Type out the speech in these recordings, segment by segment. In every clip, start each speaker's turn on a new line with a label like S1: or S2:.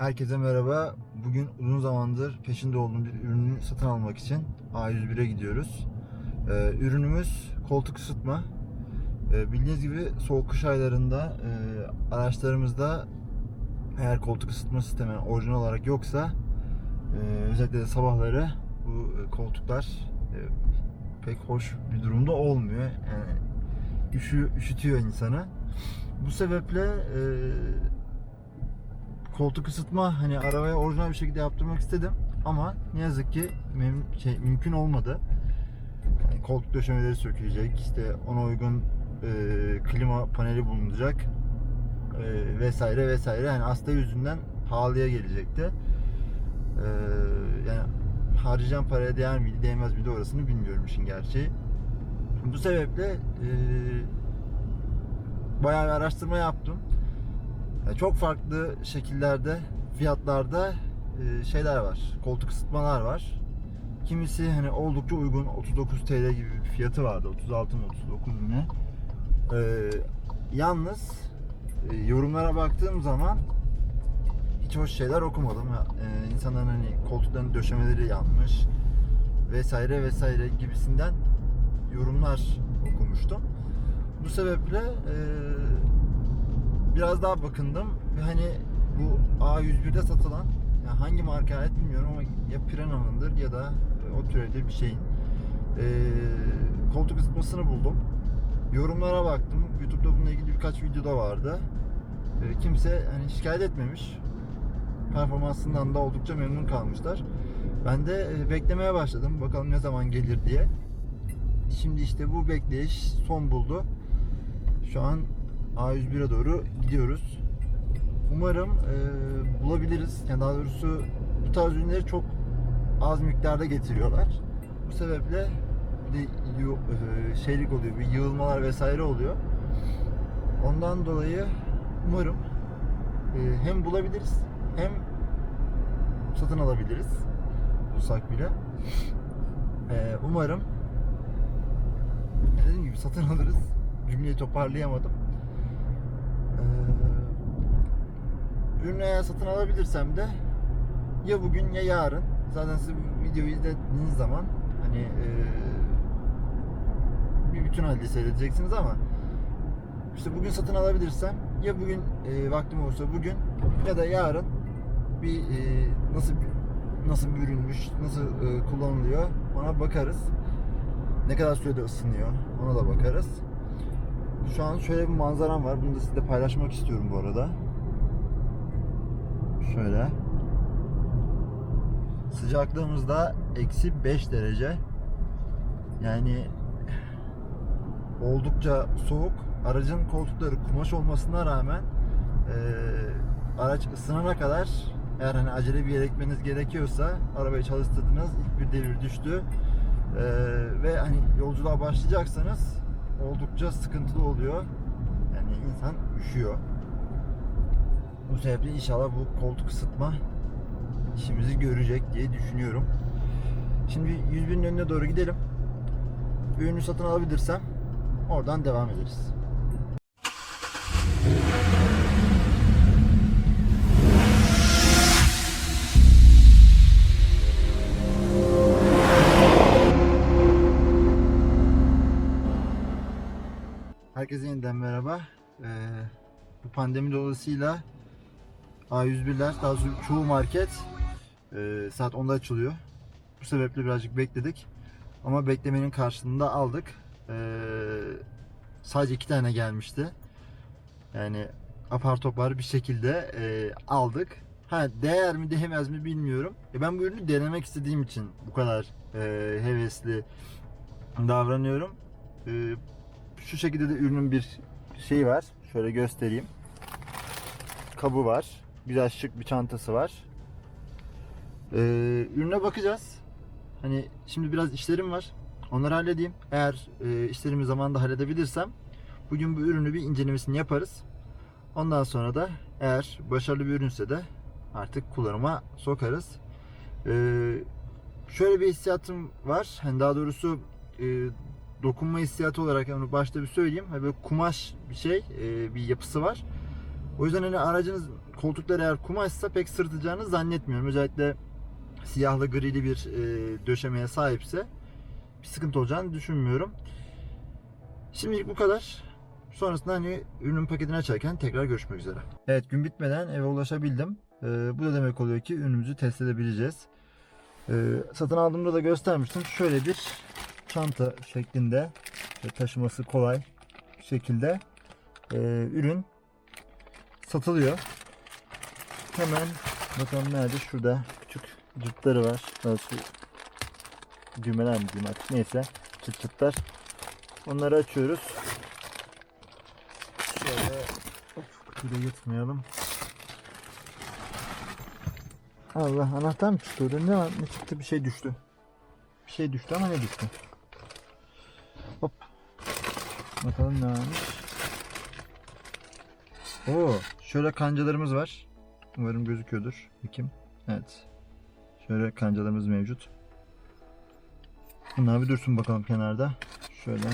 S1: Herkese merhaba. Bugün uzun zamandır peşinde olduğum bir ürünü satın almak için A101'e gidiyoruz. Ee, ürünümüz koltuk ısıtma. Ee, bildiğiniz gibi soğuk kış aylarında e, araçlarımızda eğer koltuk ısıtma sistemi orijinal olarak yoksa e, özellikle de sabahları bu e, koltuklar e, pek hoş bir durumda olmuyor. Yani üşü, üşütüyor insanı. Bu sebeple e, koltuk ısıtma hani arabaya orijinal bir şekilde yaptırmak istedim ama ne yazık ki mem- şey, mümkün olmadı. Yani koltuk döşemeleri sökülecek, işte ona uygun e, klima paneli bulunacak e, vesaire vesaire. Yani aslında yüzünden pahalıya gelecekti. E, yani harcayacağım paraya değer miydi, değmez miydi orasını bilmiyorum işin gerçeği. Bu sebeple e, bayağı bir araştırma yaptım. Ya Çok farklı şekillerde, fiyatlarda e, şeyler var. Koltuk ısıtmalar var. Kimisi hani oldukça uygun 39 TL gibi bir fiyatı vardı. 36 mı 39 mu ne? E, yalnız e, yorumlara baktığım zaman hiç hoş şeyler okumadım. Ya, E, insanların hani koltukların döşemeleri yanmış vesaire vesaire gibisinden yorumlar okumuştum. Bu sebeple e, biraz daha bakındım ve hani bu A101'de satılan ya hangi marka ait bilmiyorum ama ya Piranha'nındır ya da o türevde bir şeyin e, koltuk ısıtmasını buldum. Yorumlara baktım. YouTube'da bununla ilgili birkaç video da vardı. E, kimse hani şikayet etmemiş. Performansından da oldukça memnun kalmışlar. Ben de e, beklemeye başladım. Bakalım ne zaman gelir diye. Şimdi işte bu bekleyiş son buldu. Şu an A101'e doğru gidiyoruz. Umarım e, bulabiliriz. Yani daha doğrusu bu tarz ürünleri çok az miktarda getiriyorlar. Bu sebeple bir de e, şeylik oluyor, bir yığılmalar vesaire oluyor. Ondan dolayı umarım e, hem bulabiliriz hem satın alabiliriz. Bulsak bile. E, umarım dediğim gibi satın alırız. Cümleyi toparlayamadım. Ee, ürünü satın alabilirsem de ya bugün ya yarın zaten siz videoyu izlediğiniz zaman hani ee, bir bütün halde seyredeceksiniz ama işte bugün satın alabilirsem ya bugün ee, vaktim olursa bugün ya da yarın bir ee, nasıl nasıl bir ürünmüş, nasıl ee, kullanılıyor ona bakarız. Ne kadar sürede ısınıyor ona da bakarız. Şu an şöyle bir manzaram var. Bunu da sizinle paylaşmak istiyorum bu arada. Şöyle. Sıcaklığımız da eksi 5 derece. Yani oldukça soğuk. Aracın koltukları kumaş olmasına rağmen eee, araç ısınana kadar eğer hani acele bir yere gitmeniz gerekiyorsa arabayı çalıştırdınız ilk bir devir düştü Eee, ve hani yolculuğa başlayacaksanız oldukça sıkıntılı oluyor. Yani insan üşüyor. Bu sebeple inşallah bu koltuk ısıtma işimizi görecek diye düşünüyorum. Şimdi 101'in önüne doğru gidelim. Ürünü satın alabilirsem oradan devam ederiz. Pandemi dolayısıyla A101'ler, daha doğrusu çoğu market e, saat 10'da açılıyor. Bu sebeple birazcık bekledik. Ama beklemenin karşılığında aldık. Ee, sadece iki tane gelmişti. Yani apar topar bir şekilde e, aldık. Ha değer mi değmez mi bilmiyorum. E, ben bu ürünü denemek istediğim için bu kadar e, hevesli davranıyorum. E, şu şekilde de ürünün bir şeyi var. Şöyle göstereyim. Kabı var. Güzel şık bir çantası var. Ee, ürüne bakacağız. Hani şimdi biraz işlerim var. Onları halledeyim. Eğer e, işlerimi zamanında halledebilirsem bugün bu ürünü bir incelemesini yaparız. Ondan sonra da eğer başarılı bir ürünse de artık kullanıma sokarız. Ee, şöyle bir hissiyatım var. Hani daha doğrusu e, dokunma hissiyatı olarak onu başta bir söyleyeyim. Hani böyle kumaş bir şey, e, bir yapısı var. O yüzden hani aracınız koltukları eğer kumaşsa pek sırtacağını zannetmiyorum. Özellikle siyahlı grili bir e, döşemeye sahipse bir sıkıntı olacağını düşünmüyorum. Şimdilik bu kadar. Sonrasında hani ürünün paketini açarken tekrar görüşmek üzere. Evet gün bitmeden eve ulaşabildim. Ee, bu da demek oluyor ki ürünümüzü test edebileceğiz. Ee, satın aldığımda da göstermiştim. Şöyle bir çanta şeklinde ve taşıması kolay şekilde e, ürün satılıyor. Hemen bakalım nerede? Şurada küçük cıptları var. Doğrusu düğmeler mi diyeyim artık neyse çıt çıtlar. Onları açıyoruz. Şöyle kutuyu da yırtmayalım. Allah anahtar mı çıktı orada? Ne var? Ne çıktı? Bir şey düştü. Bir şey düştü ama ne düştü? Hop. Bakalım ne varmış. Oo, şöyle kancalarımız var. Umarım gözüküyordur. Bakayım. Evet. Şöyle kancalarımız mevcut. Bunlar bir dursun bakalım kenarda. Şöyle.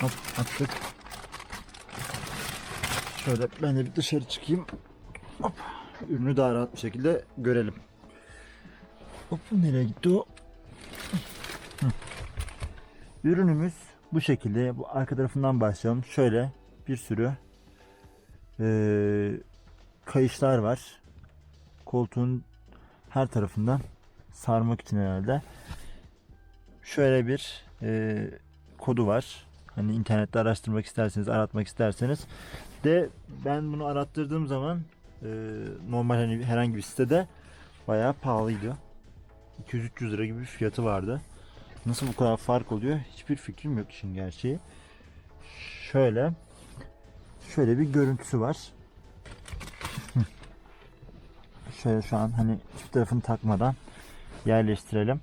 S1: Hop attık. Şöyle ben de bir dışarı çıkayım. Hop. Ürünü daha rahat bir şekilde görelim. Hop nereye gitti o? Ürünümüz bu şekilde. Bu arka tarafından başlayalım. Şöyle bir sürü eee, kayışlar var. Koltuğun her tarafından sarmak için herhalde. Şöyle bir eee, kodu var. Hani internette araştırmak isterseniz, aratmak isterseniz. De ben bunu arattırdığım zaman eee, normal hani herhangi bir sitede bayağı pahalıydı. 200-300 lira gibi bir fiyatı vardı. Nasıl bu kadar fark oluyor? Hiçbir fikrim yok işin gerçeği. Şöyle şöyle bir görüntüsü var. şöyle şu an hani çift tarafını takmadan yerleştirelim.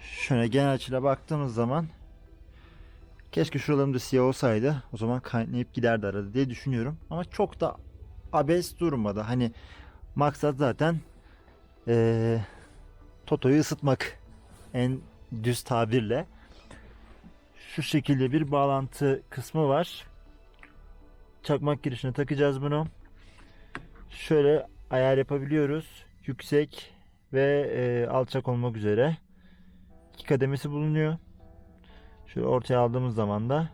S1: Şöyle genel açıyla baktığımız zaman keşke şuralarım da siyah olsaydı. O zaman kaynayıp giderdi arada diye düşünüyorum. Ama çok da abes durmadı. Hani maksat zaten eee Toto'yu ısıtmak en düz tabirle. Şu şekilde bir bağlantı kısmı var. Çakmak girişine takacağız bunu. Şöyle ayar yapabiliyoruz. Yüksek ve e, alçak olmak üzere. İki kademesi bulunuyor. Şöyle ortaya aldığımız zaman da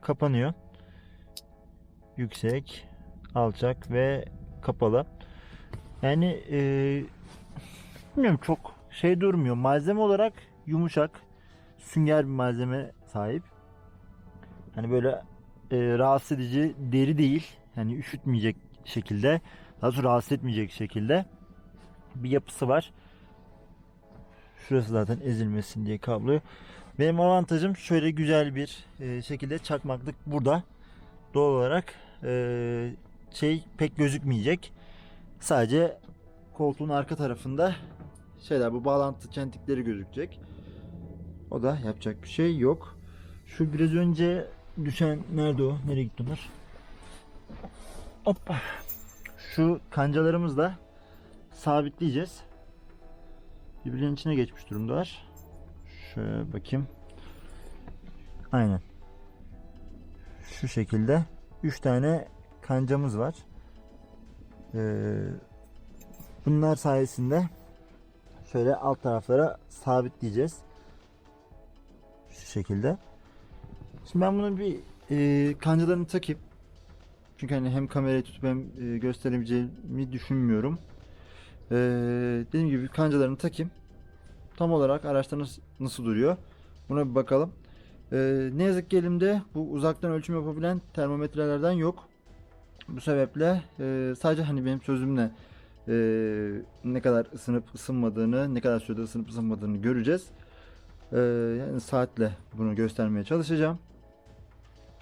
S1: kapanıyor. Yüksek, alçak ve kapalı. Yani e, bilmiyorum çok şey durmuyor. Malzeme olarak yumuşak, sünger bir malzeme sahip. Hani böyle e, rahatsız edici deri değil. Yani üşütmeyecek şekilde, daha sonra rahatsız etmeyecek şekilde bir yapısı var. Şurası zaten ezilmesin diye kabloyu. Benim avantajım şöyle güzel bir e, şekilde çakmaklık burada. Doğal olarak e, şey pek gözükmeyecek. Sadece koltuğun arka tarafında şeyler bu bağlantı çentikleri gözükecek. O da yapacak bir şey yok. Şu biraz önce düşen nerede o? Nereye gitti onlar? Hoppa. Şu kancalarımızı da sabitleyeceğiz. Birbirinin içine geçmiş durumdalar. Şöyle bakayım. Aynen. Şu şekilde 3 tane kancamız var. Ee, bunlar sayesinde şöyle alt taraflara sabitleyeceğiz. Şu şekilde. Şimdi ben bunu bir e, kancalarını takayım. Çünkü hani hem kamerayı tutup hem e, gösterebileceğimi düşünmüyorum. E, dediğim gibi kancalarını takayım. Tam olarak araçta nasıl, nasıl duruyor? Buna bir bakalım. E, ne yazık ki elimde bu uzaktan ölçüm yapabilen termometrelerden yok. Bu sebeple e, sadece hani benim sözümle e, ne kadar ısınıp ısınmadığını, ne kadar sürede ısınıp ısınmadığını göreceğiz. E, yani saatle bunu göstermeye çalışacağım.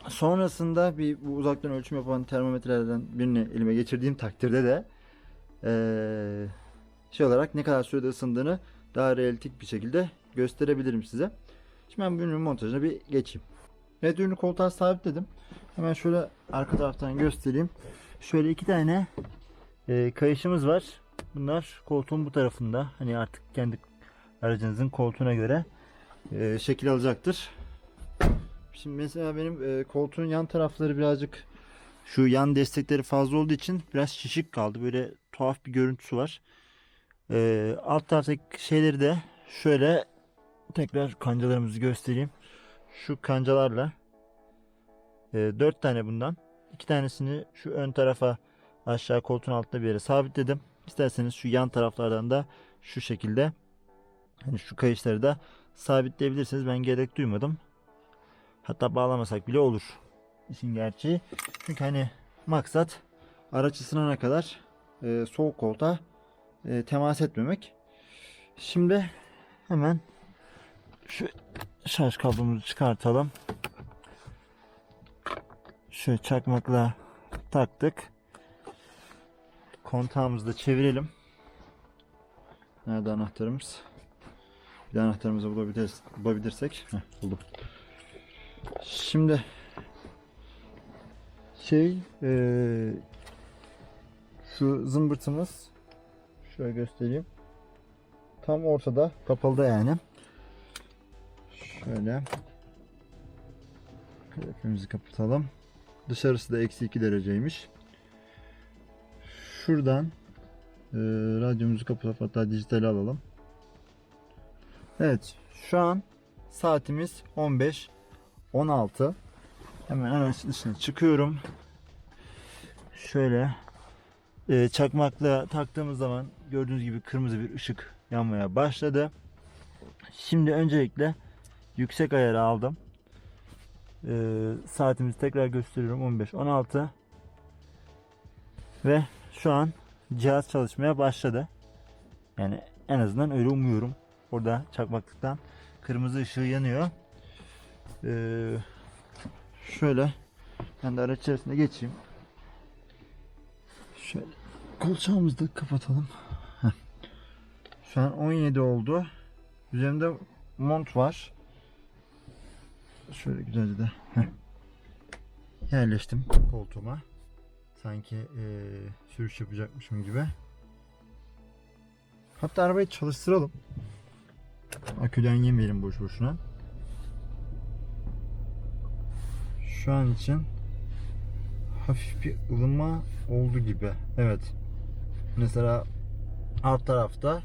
S1: Sonrasında bir bu uzaktan ölçüm yapan termometrelerden birini elime geçirdiğim takdirde de e, şey olarak ne kadar sürede ısındığını daha realistik bir şekilde gösterebilirim size. Şimdi ben bu ürünün montajına bir geçeyim. Evet ürünü koltuğa sabitledim. Hemen şöyle arka taraftan göstereyim. Şöyle iki tane e, kayışımız var. Bunlar koltuğun bu tarafında. Hani artık kendi aracınızın koltuğuna göre e, şekil alacaktır. Şimdi mesela benim e, koltuğun yan tarafları birazcık Şu yan destekleri fazla olduğu için biraz şişik kaldı. Böyle tuhaf bir görüntüsü var. Ee, alt taraftaki şeyleri de şöyle tekrar kancalarımızı göstereyim. Şu kancalarla e, 4 tane bundan. iki tanesini şu ön tarafa aşağı koltuğun altında bir yere sabitledim. İsterseniz şu yan taraflardan da şu şekilde hani şu kayışları da sabitleyebilirsiniz. Ben gerek duymadım. Hatta bağlamasak bile olur. İşin gerçeği. Çünkü hani maksat araç ısınana kadar e, soğuk koltuğa e, temas etmemek. Şimdi hemen şu şarj kablomuzu çıkartalım. Şöyle çakmakla taktık. Kontağımızı da çevirelim. Nerede anahtarımız? Bir de anahtarımızı bulabilirsek. Heh, buldum. Şimdi şey eee, şu zımbırtımız şöyle göstereyim. Tam ortada kapalı yani. Şöyle Kalorifimizi kapatalım. Dışarısı da eksi 2 dereceymiş. Şuradan eee radyomuzu kapatıp hatta dijital alalım. Evet şu an saatimiz 15 16 hemen araç dışına çıkıyorum. Şöyle e, çakmakla taktığımız zaman gördüğünüz gibi kırmızı bir ışık yanmaya başladı. Şimdi öncelikle yüksek ayarı aldım. E, saatimizi tekrar gösteriyorum. 15 16 ve şu an cihaz çalışmaya başladı. Yani en azından öyle umuyorum. Orada çakmaklıktan kırmızı ışığı yanıyor. Ee, şöyle ben de araç içerisinde geçeyim. Şöyle kolçağımızı da kapatalım. Şu an 17 oldu. Üzerimde mont var. Şöyle güzelce de heh. yerleştim koltuğuma. Sanki ee, sürüş yapacakmışım gibi. Hatta arabayı çalıştıralım. Aküden yemeyelim boş boşuna. Şu an için hafif bir ılıma oldu gibi. Evet. Mesela alt tarafta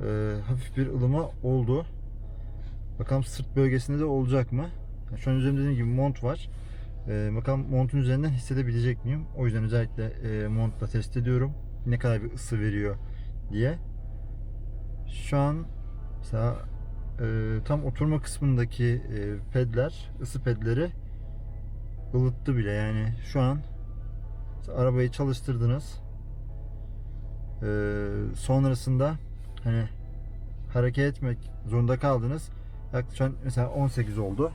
S1: e, hafif bir ılıma oldu. Bakalım sırt bölgesinde de olacak mı? Şu an üzerimde dediğim gibi mont var. E, bakalım montun üzerinden hissedebilecek miyim? O yüzden özellikle e, montla test ediyorum. Ne kadar bir ısı veriyor diye. Şu an Mesela e, tam oturma kısmındaki e, pedler, ısı pedleri ılıttı bile. Yani şu an arabayı çalıştırdınız. E, sonrasında hani hareket etmek zorunda kaldınız. Yaklaşık mesela 18 oldu.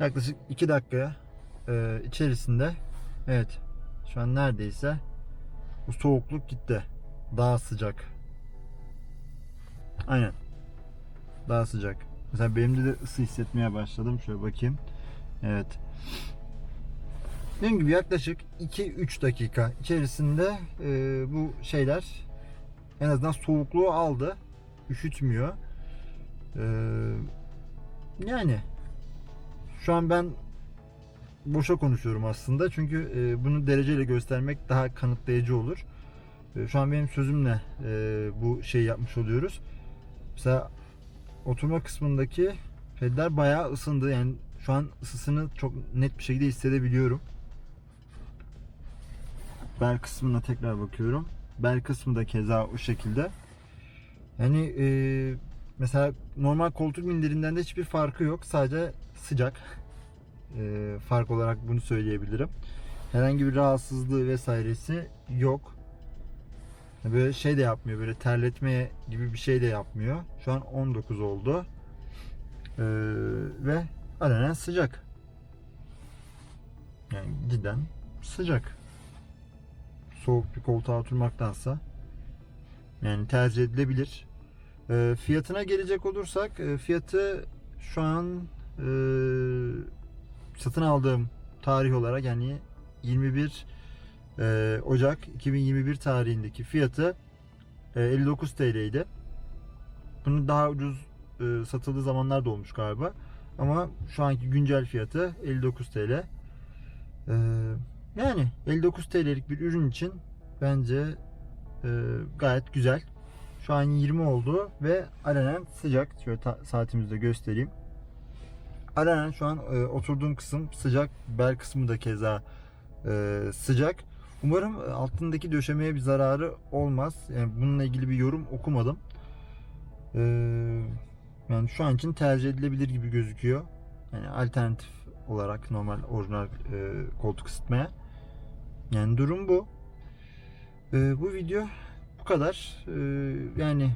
S1: Yaklaşık 2 dakika e, içerisinde evet şu an neredeyse bu soğukluk gitti. Daha sıcak. Aynen. Daha sıcak. Mesela benim de ısı hissetmeye başladım. Şöyle bakayım. Evet. Dediğim gibi yaklaşık 2-3 dakika içerisinde e, bu şeyler en azından soğukluğu aldı. Üşütmüyor. E, yani şu an ben boşa konuşuyorum aslında. Çünkü e, bunu dereceyle göstermek daha kanıtlayıcı olur. E, şu an benim sözümle e, bu şeyi yapmış oluyoruz. Mesela oturma kısmındaki pedler bayağı ısındı. Yani şu an ısısını çok net bir şekilde hissedebiliyorum. Bel kısmına tekrar bakıyorum. Bel kısmı da keza o şekilde. Yani e, mesela normal koltuk minderinden de hiçbir farkı yok. Sadece sıcak. E, fark olarak bunu söyleyebilirim. Herhangi bir rahatsızlığı vesairesi yok. Böyle şey de yapmıyor. Böyle terletme gibi bir şey de yapmıyor. Şu an 19 oldu. Ee, ve alenen sıcak. Yani cidden sıcak. Soğuk bir koltuğa oturmaktansa yani tercih edilebilir. Ee, fiyatına gelecek olursak e, fiyatı şu an e, satın aldığım tarih olarak yani 21 e, Ocak 2021 tarihindeki fiyatı e, 59 TL idi. Bunun daha ucuz e, satıldığı zamanlar da olmuş galiba. Ama şu anki güncel fiyatı 59 TL. Ee, yani 59 TL'lik bir ürün için bence e, gayet güzel. Şu an 20 oldu ve alenen sıcak. Şöyle saatimizde göstereyim. Alenen şu an e, oturduğum kısım sıcak. Bel kısmı da keza e, sıcak. Umarım e, altındaki döşemeye bir zararı olmaz. Yani bununla ilgili bir yorum okumadım. Ee, yani şu an için tercih edilebilir gibi gözüküyor. Yani alternatif olarak normal orijinal e, koltuk ısıtmaya. Yani durum bu. Ee, bu video bu kadar. Ee, yani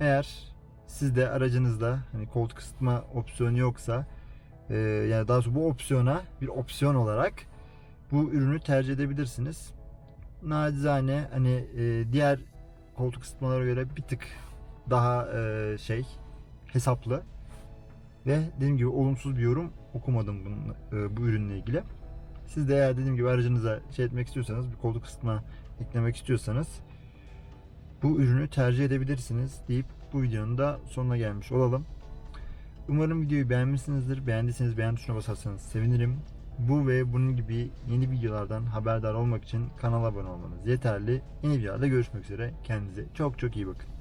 S1: eğer sizde aracınızda hani koltuk ısıtma opsiyonu yoksa e, yani daha doğrusu bu opsiyona bir opsiyon olarak bu ürünü tercih edebilirsiniz. Nacizane hani e, diğer koltuk ısıtmalara göre bir tık daha e, şey hesaplı ve dediğim gibi olumsuz bir yorum okumadım bunun, e, bu ürünle ilgili. Siz de eğer dediğim gibi aracınıza şey etmek istiyorsanız bir koltuk ısıtma eklemek istiyorsanız bu ürünü tercih edebilirsiniz deyip bu videonun da sonuna gelmiş olalım. Umarım videoyu beğenmişsinizdir. Beğendiyseniz beğen tuşuna basarsanız sevinirim. Bu ve bunun gibi yeni videolardan haberdar olmak için kanala abone olmanız yeterli. Yeni videolarda görüşmek üzere. Kendinize çok çok iyi bakın.